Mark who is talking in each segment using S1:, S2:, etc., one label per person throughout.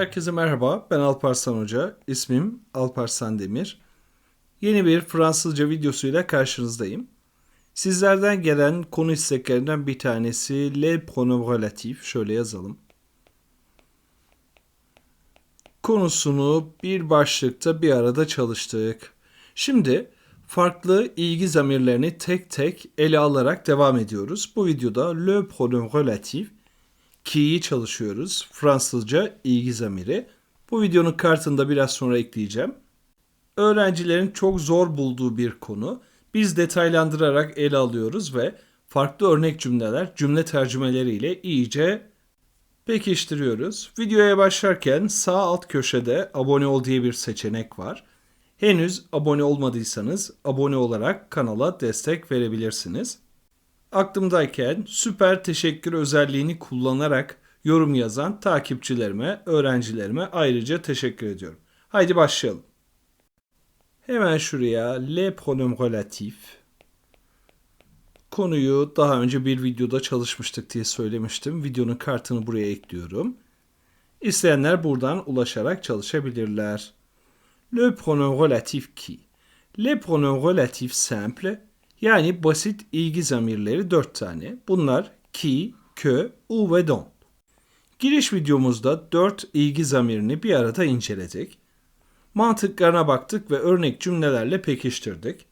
S1: Herkese merhaba, ben Alparslan Hoca. İsmim Alparslan Demir. Yeni bir Fransızca videosuyla karşınızdayım. Sizlerden gelen konu isteklerinden bir tanesi le pronom relatif. Şöyle yazalım. Konusunu bir başlıkta bir arada çalıştık. Şimdi farklı ilgi zamirlerini tek tek ele alarak devam ediyoruz. Bu videoda le pronom relatif ki'yi çalışıyoruz. Fransızca ilgi zamiri. Bu videonun kartında biraz sonra ekleyeceğim. Öğrencilerin çok zor bulduğu bir konu. Biz detaylandırarak ele alıyoruz ve farklı örnek cümleler, cümle tercümeleriyle iyice pekiştiriyoruz. Videoya başlarken sağ alt köşede abone ol diye bir seçenek var. Henüz abone olmadıysanız abone olarak kanala destek verebilirsiniz aklımdayken süper teşekkür özelliğini kullanarak yorum yazan takipçilerime, öğrencilerime ayrıca teşekkür ediyorum. Haydi başlayalım. Hemen şuraya le pronom relatif konuyu daha önce bir videoda çalışmıştık diye söylemiştim. Videonun kartını buraya ekliyorum. İsteyenler buradan ulaşarak çalışabilirler. Le pronom relatif qui? Le pronom relatif simple yani basit ilgi zamirleri 4 tane. Bunlar ki, kö, u ve don. Giriş videomuzda 4 ilgi zamirini bir arada inceledik. Mantıklarına baktık ve örnek cümlelerle pekiştirdik.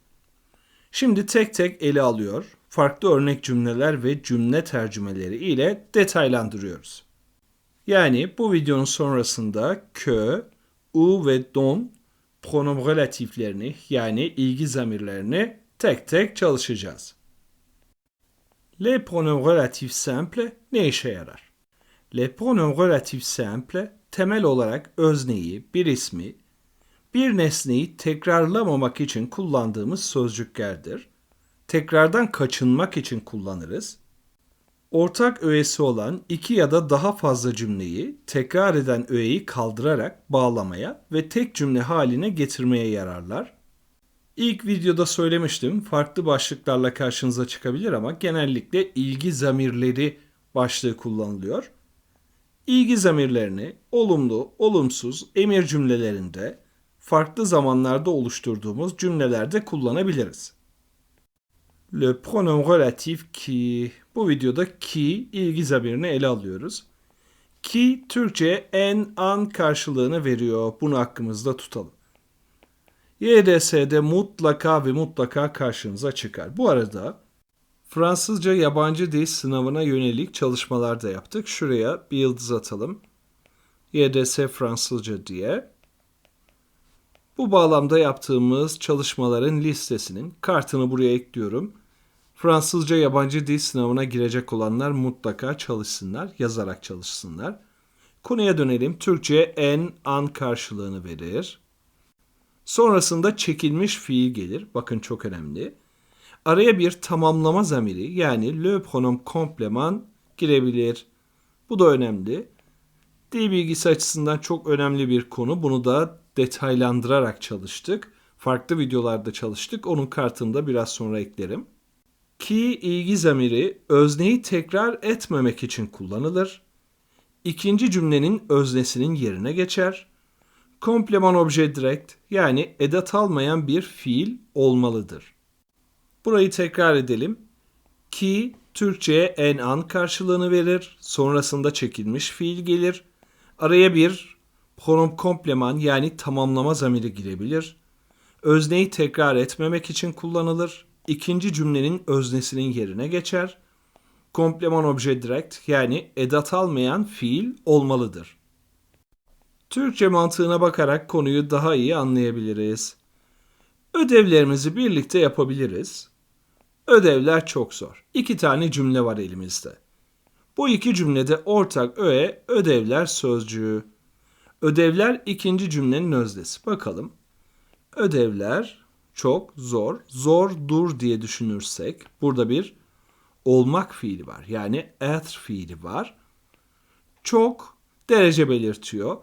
S1: Şimdi tek tek ele alıyor, farklı örnek cümleler ve cümle tercümeleri ile detaylandırıyoruz. Yani bu videonun sonrasında kö, u ve don pronom relatiflerini yani ilgi zamirlerini tek tek çalışacağız. Les pronoms relatifs simples ne işe yarar? Les pronoms relatifs simples temel olarak özneyi, bir ismi, bir nesneyi tekrarlamamak için kullandığımız sözcüklerdir. Tekrardan kaçınmak için kullanırız. Ortak öğesi olan iki ya da daha fazla cümleyi tekrar eden öğeyi kaldırarak bağlamaya ve tek cümle haline getirmeye yararlar. İlk videoda söylemiştim farklı başlıklarla karşınıza çıkabilir ama genellikle ilgi zamirleri başlığı kullanılıyor. İlgi zamirlerini olumlu, olumsuz emir cümlelerinde farklı zamanlarda oluşturduğumuz cümlelerde kullanabiliriz. Le pronom relatif qui. Bu videoda ki ilgi zamirini ele alıyoruz. Ki Türkçe en, an karşılığını veriyor. Bunu aklımızda tutalım. YDS'de mutlaka ve mutlaka karşınıza çıkar. Bu arada Fransızca yabancı dil sınavına yönelik çalışmalar da yaptık. Şuraya bir yıldız atalım. YDS Fransızca diye. Bu bağlamda yaptığımız çalışmaların listesinin kartını buraya ekliyorum. Fransızca yabancı dil sınavına girecek olanlar mutlaka çalışsınlar, yazarak çalışsınlar. Konuya dönelim. Türkçe en, an karşılığını verir. Sonrasında çekilmiş fiil gelir. Bakın çok önemli. Araya bir tamamlama zamiri yani le pronom kompleman girebilir. Bu da önemli. Dil bilgisi açısından çok önemli bir konu. Bunu da detaylandırarak çalıştık. Farklı videolarda çalıştık. Onun kartını da biraz sonra eklerim. Ki ilgi zamiri özneyi tekrar etmemek için kullanılır. İkinci cümlenin öznesinin yerine geçer kompleman obje direkt yani edat almayan bir fiil olmalıdır. Burayı tekrar edelim. Ki Türkçe'ye en an karşılığını verir. Sonrasında çekilmiş fiil gelir. Araya bir pronom kompleman yani tamamlama zamiri girebilir. Özneyi tekrar etmemek için kullanılır. İkinci cümlenin öznesinin yerine geçer. Kompleman obje direkt yani edat almayan fiil olmalıdır. Türkçe mantığına bakarak konuyu daha iyi anlayabiliriz. Ödevlerimizi birlikte yapabiliriz. Ödevler çok zor. İki tane cümle var elimizde. Bu iki cümlede ortak öğe ödevler sözcüğü. Ödevler ikinci cümlenin özdesi. Bakalım. Ödevler çok zor. Zor dur diye düşünürsek burada bir olmak fiili var. Yani être fiili var. Çok derece belirtiyor.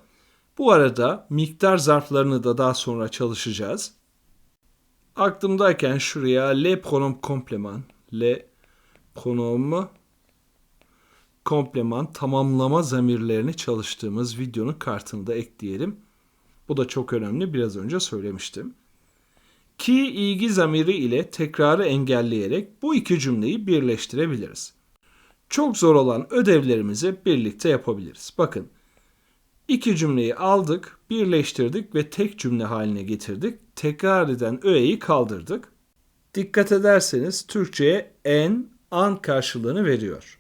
S1: Bu arada miktar zarflarını da daha sonra çalışacağız. Aklımdayken şuraya le pronom kompleman, le pronom kompleman, tamamlama zamirlerini çalıştığımız videonun kartını da ekleyelim. Bu da çok önemli. Biraz önce söylemiştim. Ki ilgi zamiri ile tekrarı engelleyerek bu iki cümleyi birleştirebiliriz. Çok zor olan ödevlerimizi birlikte yapabiliriz. Bakın iki cümleyi aldık, birleştirdik ve tek cümle haline getirdik. Tekrar eden öğeyi kaldırdık. Dikkat ederseniz Türkçe'ye en, an karşılığını veriyor.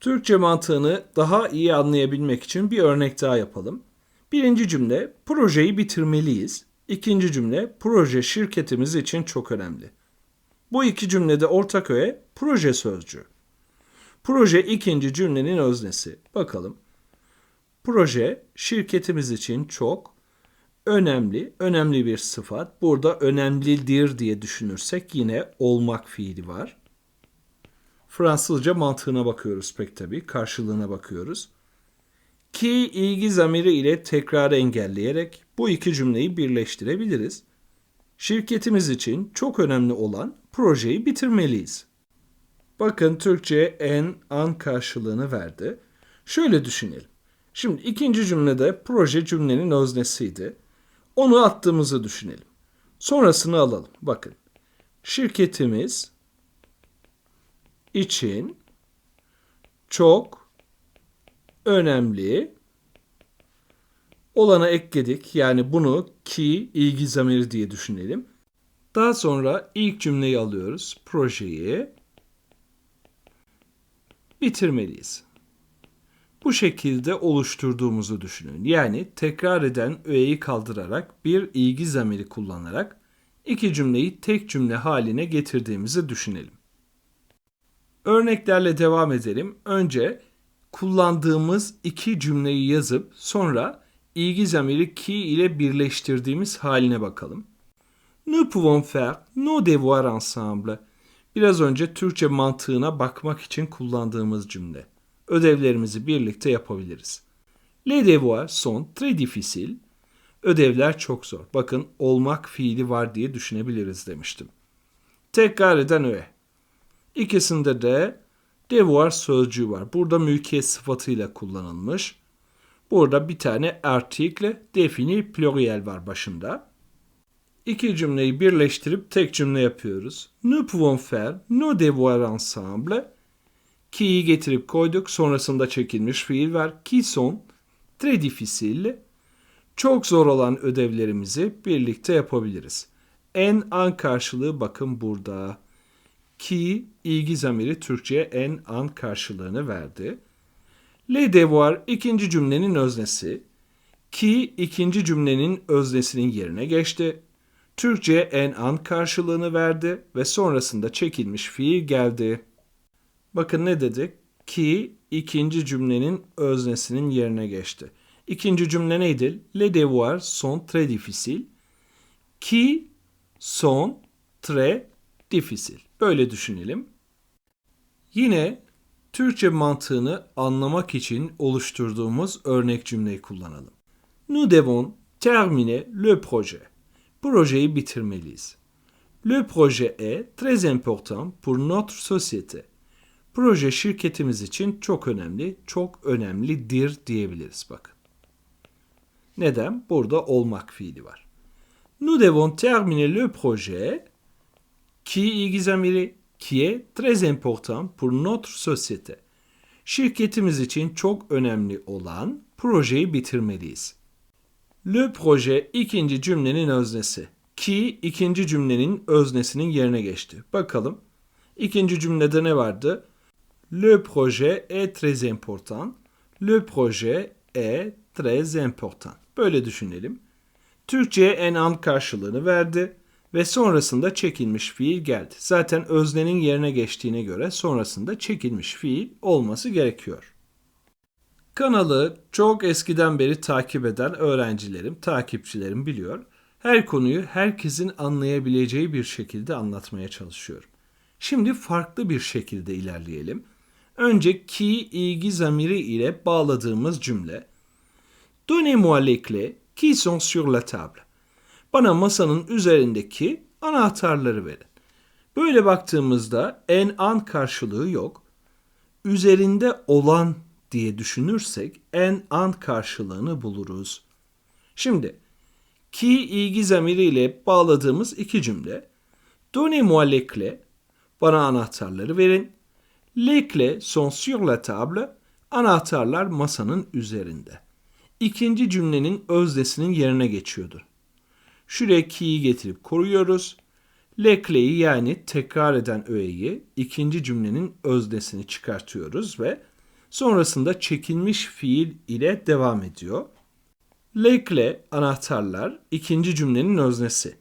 S1: Türkçe mantığını daha iyi anlayabilmek için bir örnek daha yapalım. Birinci cümle projeyi bitirmeliyiz. İkinci cümle proje şirketimiz için çok önemli. Bu iki cümlede ortak öğe proje sözcüğü. Proje ikinci cümlenin öznesi. Bakalım. Proje şirketimiz için çok önemli, önemli bir sıfat. Burada önemlidir diye düşünürsek yine olmak fiili var. Fransızca mantığına bakıyoruz pek tabii, karşılığına bakıyoruz. Ki ilgi zamiri ile tekrarı engelleyerek bu iki cümleyi birleştirebiliriz. Şirketimiz için çok önemli olan projeyi bitirmeliyiz. Bakın Türkçe en, an karşılığını verdi. Şöyle düşünelim. Şimdi ikinci cümlede proje cümlenin öznesiydi. Onu attığımızı düşünelim. Sonrasını alalım. Bakın. Şirketimiz için çok önemli olana ekledik. Yani bunu ki ilgi zamiri diye düşünelim. Daha sonra ilk cümleyi alıyoruz. Projeyi bitirmeliyiz. Bu şekilde oluşturduğumuzu düşünün. Yani tekrar eden öğeyi kaldırarak bir ilgi zamiri kullanarak iki cümleyi tek cümle haline getirdiğimizi düşünelim. Örneklerle devam edelim. Önce kullandığımız iki cümleyi yazıp sonra ilgi zamiri ki ile birleştirdiğimiz haline bakalım. Nous pouvons faire nos devoirs ensemble. Biraz önce Türkçe mantığına bakmak için kullandığımız cümle. Ödevlerimizi birlikte yapabiliriz. Les devoirs sont très difficiles. Ödevler çok zor. Bakın olmak fiili var diye düşünebiliriz demiştim. Tekrar eden öğe. İkisinde de devoir sözcüğü var. Burada mülkiyet sıfatıyla kullanılmış. Burada bir tane article defini pluriel var başında. İki cümleyi birleştirip tek cümle yapıyoruz. Nous pouvons faire nos devoirs ensemble. Ki'yi getirip koyduk. Sonrasında çekilmiş fiil var. Qui sont très difficiles. Çok zor olan ödevlerimizi birlikte yapabiliriz. En an karşılığı bakın burada. Ki ilgi zamiri Türkçe'ye en an karşılığını verdi. Le devoir ikinci cümlenin öznesi. Ki ikinci cümlenin öznesinin yerine geçti. Türkçe en an karşılığını verdi ve sonrasında çekilmiş fiil geldi. Bakın ne dedik? Ki ikinci cümlenin öznesinin yerine geçti. İkinci cümle neydi? Les devoirs sont très difficiles. Qui sont très difficiles. Böyle düşünelim. Yine Türkçe mantığını anlamak için oluşturduğumuz örnek cümleyi kullanalım. Nous devons terminer le projet. Projeyi bitirmeliyiz. Le projet est très important pour notre société. Proje şirketimiz için çok önemli, çok önemlidir diyebiliriz bakın. Neden? Burada olmak fiili var. Nous devons terminer le projet qui ilgi zamiri qui est très important pour notre société. Şirketimiz için çok önemli olan projeyi bitirmeliyiz. Le projet ikinci cümlenin öznesi. Ki ikinci cümlenin öznesinin yerine geçti. Bakalım. İkinci cümlede ne vardı? Le projet est très important. Le projet est très important. Böyle düşünelim. Türkçe'ye en an karşılığını verdi ve sonrasında çekilmiş fiil geldi. Zaten öznenin yerine geçtiğine göre sonrasında çekilmiş fiil olması gerekiyor. Kanalı çok eskiden beri takip eden öğrencilerim, takipçilerim biliyor. Her konuyu herkesin anlayabileceği bir şekilde anlatmaya çalışıyorum. Şimdi farklı bir şekilde ilerleyelim. Önce ki ilgi zamiri ile bağladığımız cümle. Donnez-moi les clés qui sont sur la table. Bana masanın üzerindeki anahtarları verin. Böyle baktığımızda en an karşılığı yok. üzerinde olan diye düşünürsek en an karşılığını buluruz. Şimdi ki ilgi zamiriyle bağladığımız iki cümle. Donnez-moi les clés. Bana anahtarları verin. Les clés sont sur la table. Anahtarlar masanın üzerinde. İkinci cümlenin özdesinin yerine geçiyordu. Şuraya ki'yi getirip koruyoruz. Lekleyi yani tekrar eden öğeyi ikinci cümlenin özdesini çıkartıyoruz ve sonrasında çekilmiş fiil ile devam ediyor. Lekle anahtarlar ikinci cümlenin öznesi.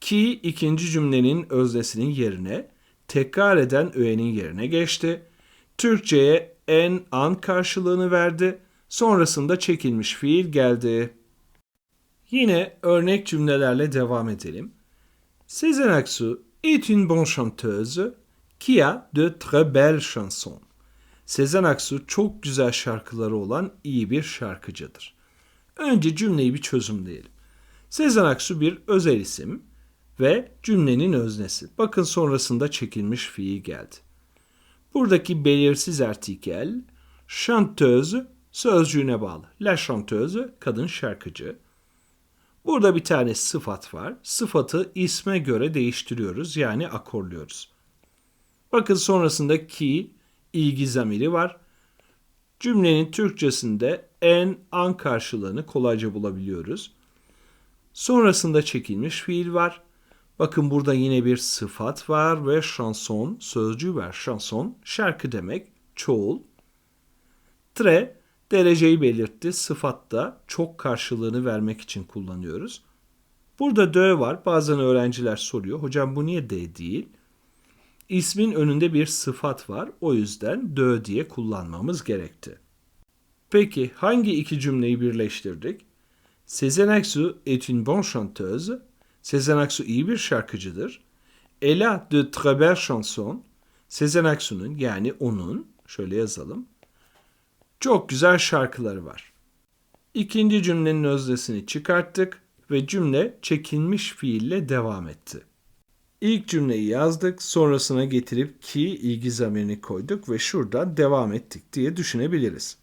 S1: Ki ikinci cümlenin öznesinin yerine tekrar eden öğenin yerine geçti. Türkçe'ye en an karşılığını verdi. Sonrasında çekilmiş fiil geldi. Yine örnek cümlelerle devam edelim. Sezen Aksu est une bonne chanteuse qui a de très belles chansons. Sezen Aksu çok güzel şarkıları olan iyi bir şarkıcıdır. Önce cümleyi bir çözümleyelim. Sezen Aksu bir özel isim ve cümlenin öznesi. Bakın sonrasında çekilmiş fiil geldi. Buradaki belirsiz artikel chanteuse sözcüğüne bağlı. La chanteuse kadın şarkıcı. Burada bir tane sıfat var. Sıfatı isme göre değiştiriyoruz yani akorluyoruz. Bakın sonrasında ki ilgi zamiri var. Cümlenin Türkçesinde en an karşılığını kolayca bulabiliyoruz. Sonrasında çekilmiş fiil var. Bakın burada yine bir sıfat var ve şanson sözcüğü var. Şanson şarkı demek, çoğul. Tre dereceyi belirtti. Sıfatta çok karşılığını vermek için kullanıyoruz. Burada dö var. Bazen öğrenciler soruyor. Hocam bu niye d değil? İsmin önünde bir sıfat var. O yüzden dö diye kullanmamız gerekti. Peki hangi iki cümleyi birleştirdik? Sezen Aksu est une bonne chanteuse. Sezen Aksu iyi bir şarkıcıdır. Elle a de très belles chansons. Sezen Aksu'nun yani onun, şöyle yazalım, çok güzel şarkıları var. İkinci cümlenin öznesini çıkarttık ve cümle çekilmiş fiille devam etti. İlk cümleyi yazdık, sonrasına getirip ki ilgi zamirini koyduk ve şuradan devam ettik diye düşünebiliriz.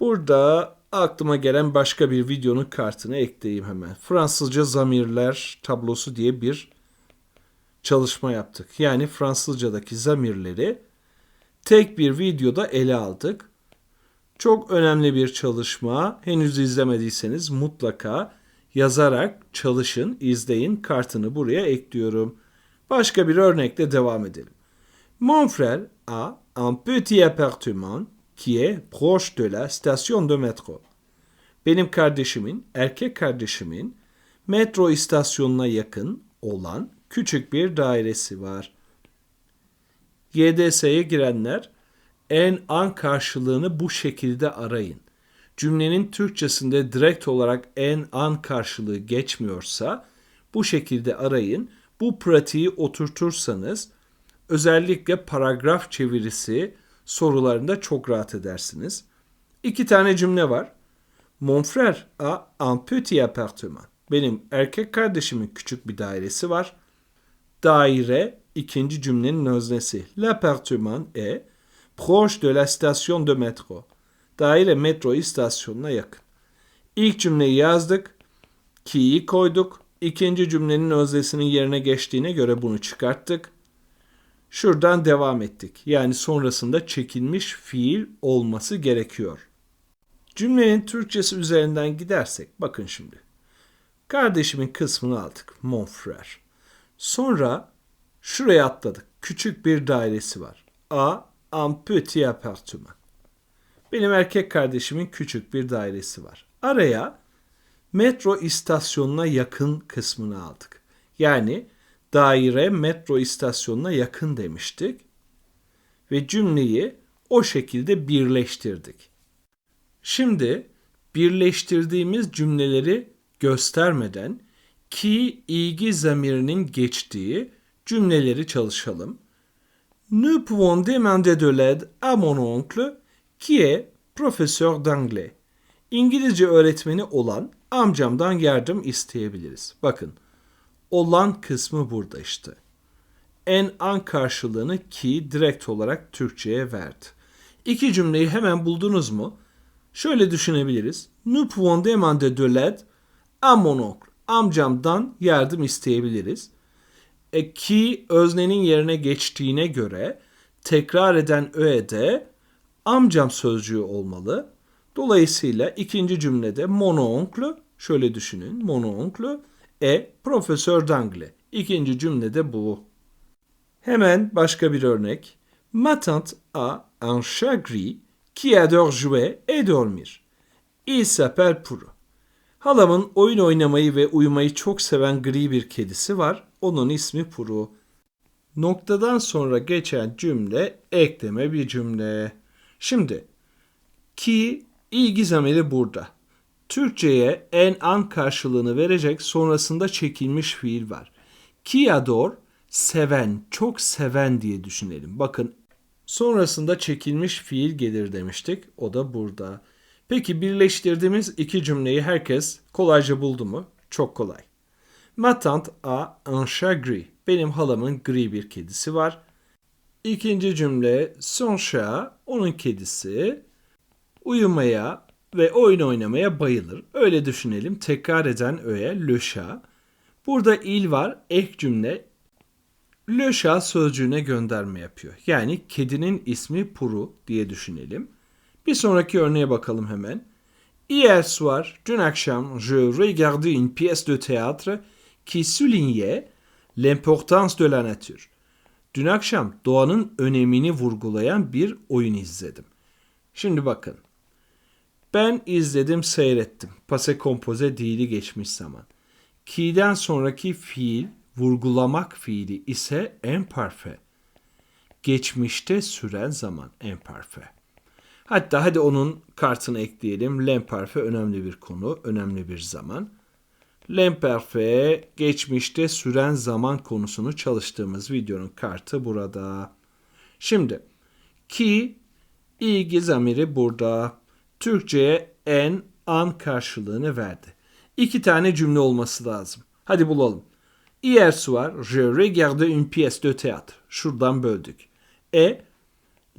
S1: Burada aklıma gelen başka bir videonun kartını ekleyeyim hemen. Fransızca zamirler tablosu diye bir çalışma yaptık. Yani Fransızcadaki zamirleri tek bir videoda ele aldık. Çok önemli bir çalışma. Henüz izlemediyseniz mutlaka yazarak çalışın, izleyin. Kartını buraya ekliyorum. Başka bir örnekle devam edelim. Mon frère a un petit appartement qui est proche de la station de métro. Benim kardeşimin, erkek kardeşimin metro istasyonuna yakın olan küçük bir dairesi var. YDS'ye girenler en an karşılığını bu şekilde arayın. Cümlenin Türkçesinde direkt olarak en an karşılığı geçmiyorsa bu şekilde arayın. Bu pratiği oturtursanız özellikle paragraf çevirisi sorularında çok rahat edersiniz. İki tane cümle var. Mon frère a un petit appartement. Benim erkek kardeşimin küçük bir dairesi var. Daire ikinci cümlenin öznesi. L'appartement est proche de la station de métro. Daire metro istasyonuna yakın. İlk cümleyi yazdık. Ki'yi koyduk. İkinci cümlenin öznesinin yerine geçtiğine göre bunu çıkarttık. Şuradan devam ettik. Yani sonrasında çekilmiş fiil olması gerekiyor. Cümlenin Türkçesi üzerinden gidersek bakın şimdi. Kardeşimin kısmını aldık. Mon frère. Sonra şuraya atladık. Küçük bir dairesi var. A, un petit appartement. Benim erkek kardeşimin küçük bir dairesi var. Araya metro istasyonuna yakın kısmını aldık. Yani daire metro istasyonuna yakın demiştik ve cümleyi o şekilde birleştirdik. Şimdi birleştirdiğimiz cümleleri göstermeden ki ilgi zamirinin geçtiği cümleleri çalışalım. Nous pouvons demander de l'aide à mon oncle qui est professeur d'anglais. İngilizce öğretmeni olan amcamdan yardım isteyebiliriz. Bakın olan kısmı burada işte. en an karşılığını ki direkt olarak Türkçe'ye verdi. İki cümleyi hemen buldunuz mu? Şöyle düşünebiliriz. Nous pouvons demander de l'aide à mon oncle. Amcamdan yardım isteyebiliriz. E, ki öznenin yerine geçtiğine göre tekrar eden öğe de amcam sözcüğü olmalı. Dolayısıyla ikinci cümlede mon oncle şöyle düşünün. Mon oncle e profesör d'anglais. İkinci cümlede bu. Hemen başka bir örnek. Ma tante a un chat gris qui adore jouer et dormir. Il s'appelle Puru. Halamın oyun oynamayı ve uyumayı çok seven gri bir kedisi var. Onun ismi Puru. Noktadan sonra geçen cümle ekleme bir cümle. Şimdi ki ilgi zamiri burada. Türkçe'ye en an karşılığını verecek sonrasında çekilmiş fiil var. Ki ador seven, çok seven diye düşünelim. Bakın sonrasında çekilmiş fiil gelir demiştik. O da burada. Peki birleştirdiğimiz iki cümleyi herkes kolayca buldu mu? Çok kolay. Ma tante a un chat gris. Benim halamın gri bir kedisi var. İkinci cümle son chat, onun kedisi uyumaya ve oyun oynamaya bayılır. Öyle düşünelim. Tekrar eden öğe le. Burada il var. Ek cümle le chat sözcüğüne gönderme yapıyor. Yani kedinin ismi Puru diye düşünelim. Bir sonraki örneğe bakalım hemen. Hier soir, dün akşam, je regardais une pièce de théâtre qui soulignait l'importance de la nature. Dün akşam doğanın önemini vurgulayan bir oyun izledim. Şimdi bakın. Ben izledim, seyrettim. Pase kompoze dili geçmiş zaman. Ki'den sonraki fiil, vurgulamak fiili ise imparfait. Geçmişte süren zaman imparfait. Hatta hadi onun kartını ekleyelim. L'imparfait önemli bir konu, önemli bir zaman. L'imparfait geçmişte süren zaman konusunu çalıştığımız videonun kartı burada. Şimdi ki ilgi zamiri burada. Türkçe'ye en an karşılığını verdi. İki tane cümle olması lazım. Hadi bulalım. Hier soir, je regardais une pièce de théâtre. Şuradan böldük. E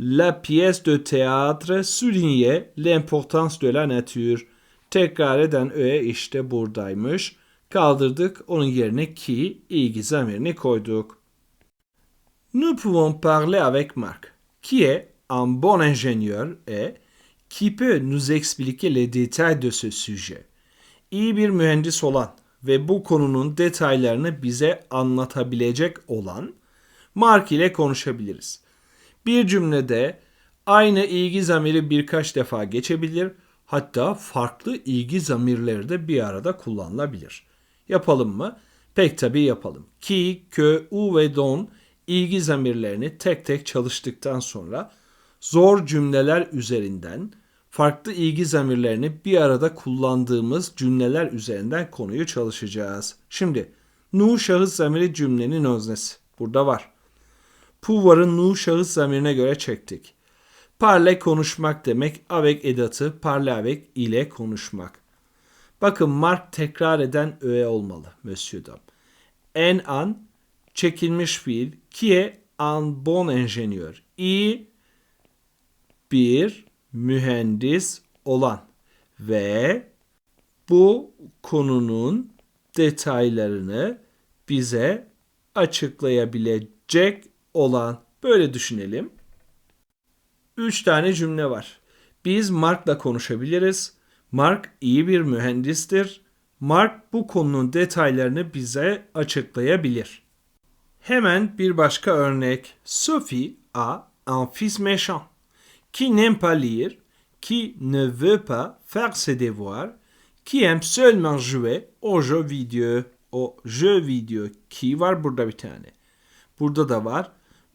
S1: La pièce de théâtre soulignait l'importance de la nature. Tekrar eden öğe işte buradaymış. Kaldırdık, onun yerine ki ilgi zamirini koyduk. Nous pouvons parler avec Marc, qui est un bon ingénieur et qui peut nous expliquer les détails de ce sujet. İyi bir mühendis olan ve bu konunun detaylarını bize anlatabilecek olan Mark ile konuşabiliriz. Bir cümlede aynı ilgi zamiri birkaç defa geçebilir, hatta farklı ilgi zamirleri de bir arada kullanılabilir. Yapalım mı? Pek tabii yapalım. Ki, kö, u ve don ilgi zamirlerini tek tek çalıştıktan sonra zor cümleler üzerinden farklı ilgi zamirlerini bir arada kullandığımız cümleler üzerinden konuyu çalışacağız. Şimdi nu şahıs zamiri cümlenin öznesi. Burada var. Pouvoir'ın nu şahıs zamirine göre çektik. Parle konuşmak demek avec edatı parle avec ile konuşmak. Bakın Mark tekrar eden öğe olmalı Monsieur Dom. En an çekilmiş fiil qui est un bon ingénieur. İyi bir mühendis olan ve bu konunun detaylarını bize açıklayabilecek olan böyle düşünelim. Üç tane cümle var. Biz Mark'la konuşabiliriz. Mark iyi bir mühendistir. Mark bu konunun detaylarını bize açıklayabilir. Hemen bir başka örnek. Sophie a un fils méchant qui n'aime pas lire, qui ne veut pas faire ses devoirs, qui aime seulement jouer aux jeux vidéo. O jeux vidéo ki var burada bir tane. Burada da var.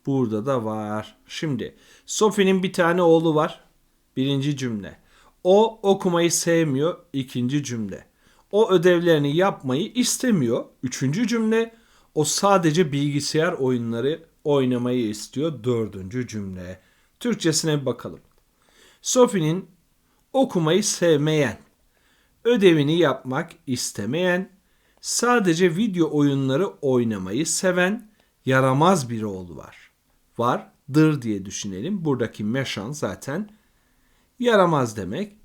S1: Burada da var. Şimdi Sophie'nin bir tane oğlu var. Birinci cümle. O okumayı sevmiyor. İkinci cümle. O ödevlerini yapmayı istemiyor. Üçüncü cümle. O sadece bilgisayar oyunları oynamayı istiyor. Dördüncü cümle. Türkçesine bir bakalım. Sophie'nin okumayı sevmeyen, ödevini yapmak istemeyen, sadece video oyunları oynamayı seven yaramaz bir oğlu var. Vardır diye düşünelim. Buradaki méchant zaten yaramaz demek.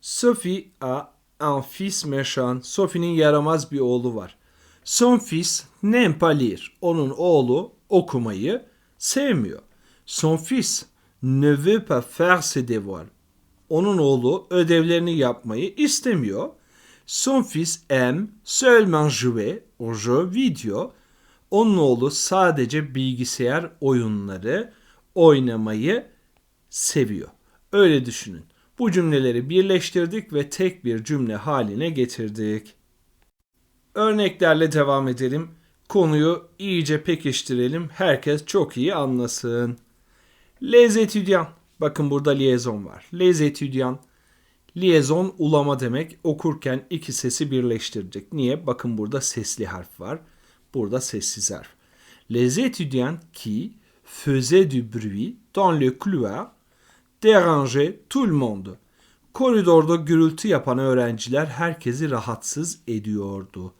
S1: Sophie a un fils méchant. Sophie'nin yaramaz bir oğlu var. Son fils n'aime pas lire. Onun oğlu okumayı sevmiyor. Son fils ne veut pas faire ses devoirs. Onun oğlu ödevlerini yapmayı istemiyor. Son fils aime seulement jouer aux jeux vidéo. Onun oğlu sadece bilgisayar oyunları oynamayı seviyor. Öyle düşünün. Bu cümleleri birleştirdik ve tek bir cümle haline getirdik. Örneklerle devam edelim. Konuyu iyice pekiştirelim. Herkes çok iyi anlasın. Les étudiants. Bakın burada liaison var. Les étudiants. Liaison ulama demek. Okurken iki sesi birleştirecek. Niye? Bakın burada sesli harf var. Burada sessiz harf. Les étudiants qui faisaient du bruit dans le couloir dérangeaient tout le monde. Koridorda gürültü yapan öğrenciler herkesi rahatsız ediyordu.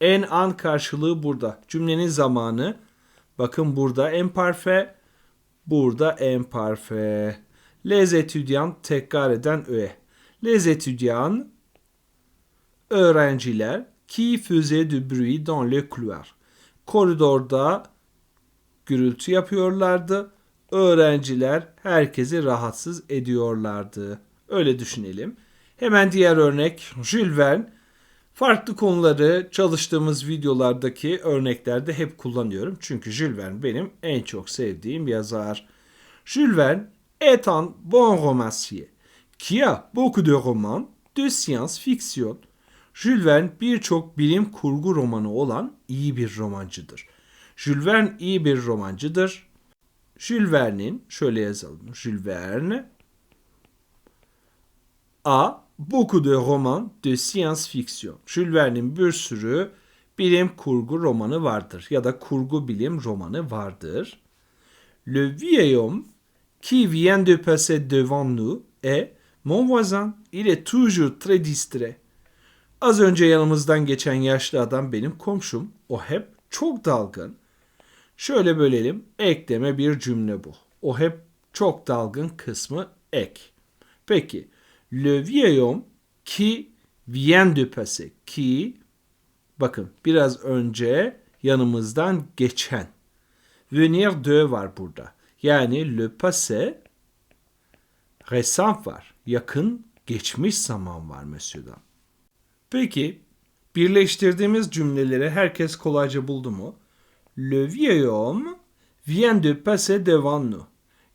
S1: En an karşılığı burada. Cümlenin zamanı. Bakın burada en parfe, burada en parfe. Les étudiants tekrar eden öğe. Les étudiants öğrenciler qui faisaient du bruit dans le couloir. Koridorda gürültü yapıyorlardı. Öğrenciler herkesi rahatsız ediyorlardı. Öyle düşünelim. Hemen diğer örnek Jules Verne. Farklı konuları çalıştığımız videolardaki örneklerde hep kullanıyorum. Çünkü Jules Verne benim en çok sevdiğim yazar. Jules Verne est un bon romancier qui a beaucoup de romans de science-fiction. Jules Verne birçok bilim kurgu romanı olan iyi bir romancıdır. Jules Verne iyi bir romancıdır. Jules Verne'in şöyle yazalım. Jules Verne a beaucoup de romans de science-fiction. Jules Verne'in bir sürü bilim kurgu romanı vardır ya da kurgu bilim romanı vardır. Le vieil homme qui vient de passer devant nous est mon voisin. Il est toujours très distrait. Az önce yanımızdan geçen yaşlı adam benim komşum. O hep çok dalgın. Şöyle bölelim. Ekleme bir cümle bu. O hep çok dalgın kısmı ek. Peki. Le vieil homme qui vient de passer. Qui bakın biraz önce yanımızdan geçen. Venir de var burada. Yani le passé récent var. Yakın geçmiş zaman var Monsieur'dan. Peki birleştirdiğimiz cümleleri herkes kolayca buldu mu? Le vieil homme vient de passer devant nous.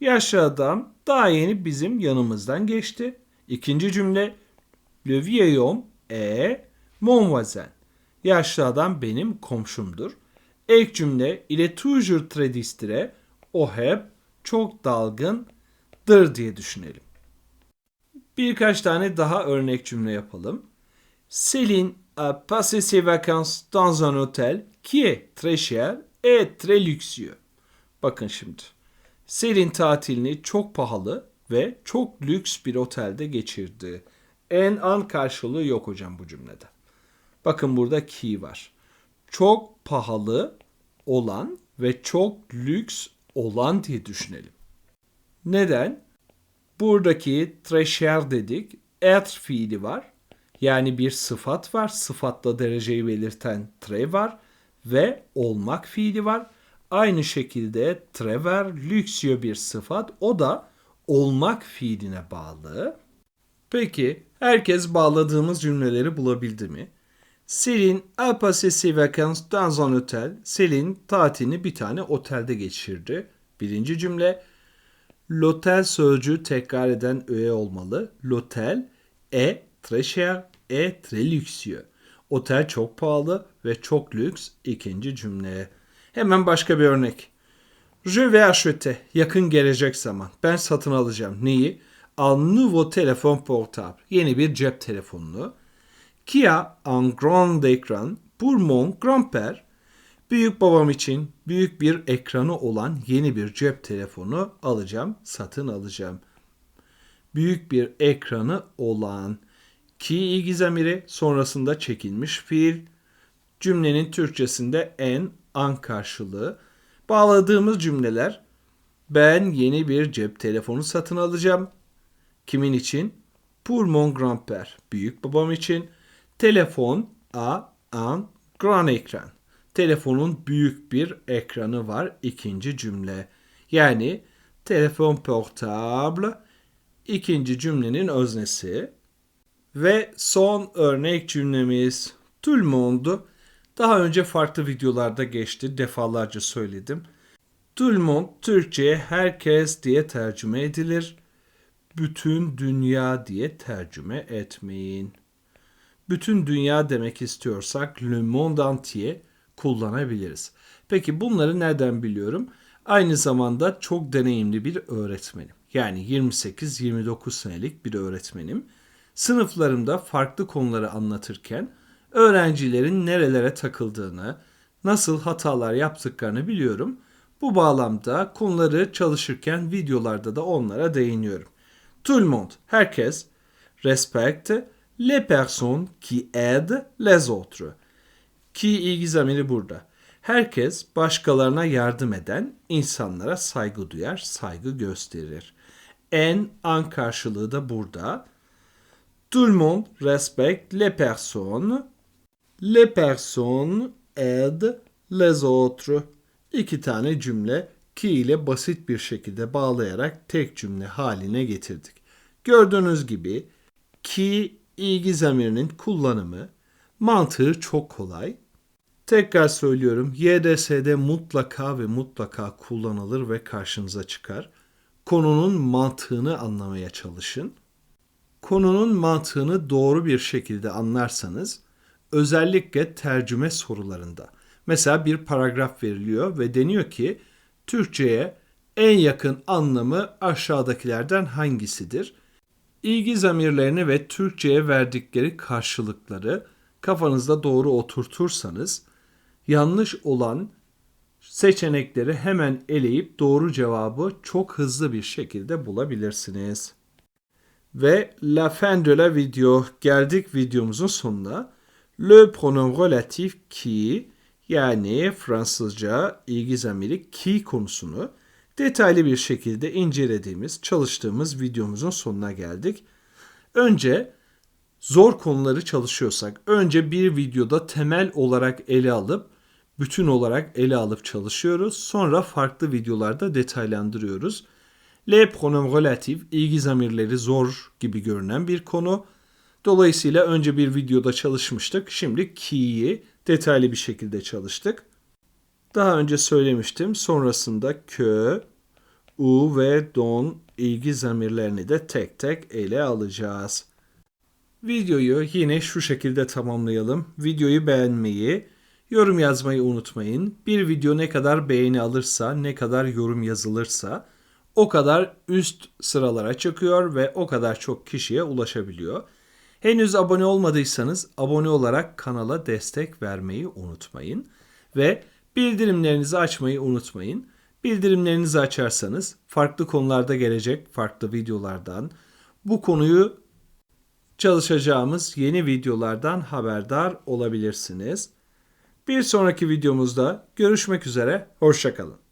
S1: Yaşlı adam daha yeni bizim yanımızdan geçti. İkinci cümle Le vieil homme est mon voisin. Yaşlı adam benim komşumdur. Ek cümle il est toujours très distrait. O hep çok dalgındır diye düşünelim. Birkaç tane daha örnek cümle yapalım. Céline a passé ses vacances dans un hôtel qui est très cher et très luxueux. Bakın şimdi. Selin tatilini çok pahalı ve çok lüks bir otelde geçirdi. En an karşılığı yok hocam bu cümlede. Bakın burada ki var. Çok pahalı olan ve çok lüks olan diye düşünelim. Neden? Buradaki treşer dedik. Être fiili var. Yani bir sıfat var. Sıfatla dereceyi belirten tre var. Ve olmak fiili var. Aynı şekilde trever lüksüyor bir sıfat. O da olmak fiiline bağlı. Peki herkes bağladığımız cümleleri bulabildi mi? Selin a passé ses vacances dans un hôtel. Selin tatilini bir tane otelde geçirdi. Birinci cümle. L'hôtel sözcüğü tekrar eden öğe olmalı. L'hôtel est très cher et très luxueux. Otel çok pahalı ve çok lüks. İkinci cümle. Hemen başka bir örnek. Je vais. Yakın gelecek zaman. Ben satın alacağım. Neyi? Un nouveau téléphone portable. Yeni bir cep telefonunu. Qui a un grand écran pour mon grand-père. Büyük babam için büyük bir ekranı olan yeni bir cep telefonu alacağım, satın alacağım. Büyük bir ekranı olan ki ilgi zamiri sonrasında çekilmiş fiil. Cümlenin Türkçesinde en an karşılığı. Bağladığımız cümleler ben yeni bir cep telefonu satın alacağım. Kimin için? Pour mon grand-père. Büyük babam için. Telefon a un grand ekran. Telefonun büyük bir ekranı var. İkinci cümle. Yani telefon portable ikinci cümlenin öznesi. Ve son örnek cümlemiz tout le monde. Daha önce farklı videolarda geçti. Defalarca söyledim. Tout Türkçe'ye herkes diye tercüme edilir. Bütün dünya diye tercüme etmeyin. Bütün dünya demek istiyorsak le monde entier kullanabiliriz. Peki bunları nereden biliyorum? Aynı zamanda çok deneyimli bir öğretmenim. Yani 28-29 senelik bir öğretmenim. Sınıflarımda farklı konuları anlatırken öğrencilerin nerelere takıldığını, nasıl hatalar yaptıklarını biliyorum. Bu bağlamda konuları çalışırken videolarda da onlara değiniyorum. Tout le monde, herkes, respecte les personnes qui aident les autres. Ki ilgi zamiri burada. Herkes başkalarına yardım eden insanlara saygı duyar, saygı gösterir. En an karşılığı da burada. Tout le monde respecte les personnes. Les personnes aident les autres. İki tane cümle ki ile basit bir şekilde bağlayarak tek cümle haline getirdik. Gördüğünüz gibi ki ilgi zamirinin kullanımı mantığı çok kolay. Tekrar söylüyorum YDS'de mutlaka ve mutlaka kullanılır ve karşınıza çıkar. Konunun mantığını anlamaya çalışın. Konunun mantığını doğru bir şekilde anlarsanız özellikle tercüme sorularında mesela bir paragraf veriliyor ve deniyor ki Türkçe'ye en yakın anlamı aşağıdakilerden hangisidir? İlgi zamirlerini ve Türkçe'ye verdikleri karşılıkları kafanızda doğru oturtursanız yanlış olan seçenekleri hemen eleyip doğru cevabı çok hızlı bir şekilde bulabilirsiniz. Ve la fin de la video geldik videomuzun sonuna. Le pronom relatif qui yani Fransızca ilgi zamiri ki konusunu detaylı bir şekilde incelediğimiz, çalıştığımız videomuzun sonuna geldik. Önce zor konuları çalışıyorsak önce bir videoda temel olarak ele alıp bütün olarak ele alıp çalışıyoruz. Sonra farklı videolarda detaylandırıyoruz. Le pronom relatif ilgi zamirleri zor gibi görünen bir konu. Dolayısıyla önce bir videoda çalışmıştık. Şimdi ki'yi detaylı bir şekilde çalıştık. Daha önce söylemiştim. Sonrasında kö, u ve don ilgi zamirlerini de tek tek ele alacağız. Videoyu yine şu şekilde tamamlayalım. Videoyu beğenmeyi, yorum yazmayı unutmayın. Bir video ne kadar beğeni alırsa, ne kadar yorum yazılırsa o kadar üst sıralara çıkıyor ve o kadar çok kişiye ulaşabiliyor. Henüz abone olmadıysanız abone olarak kanala destek vermeyi unutmayın ve bildirimlerinizi açmayı unutmayın. Bildirimlerinizi açarsanız farklı konularda gelecek farklı videolardan bu konuyu çalışacağımız yeni videolardan haberdar olabilirsiniz. Bir sonraki videomuzda görüşmek üzere, hoşçakalın.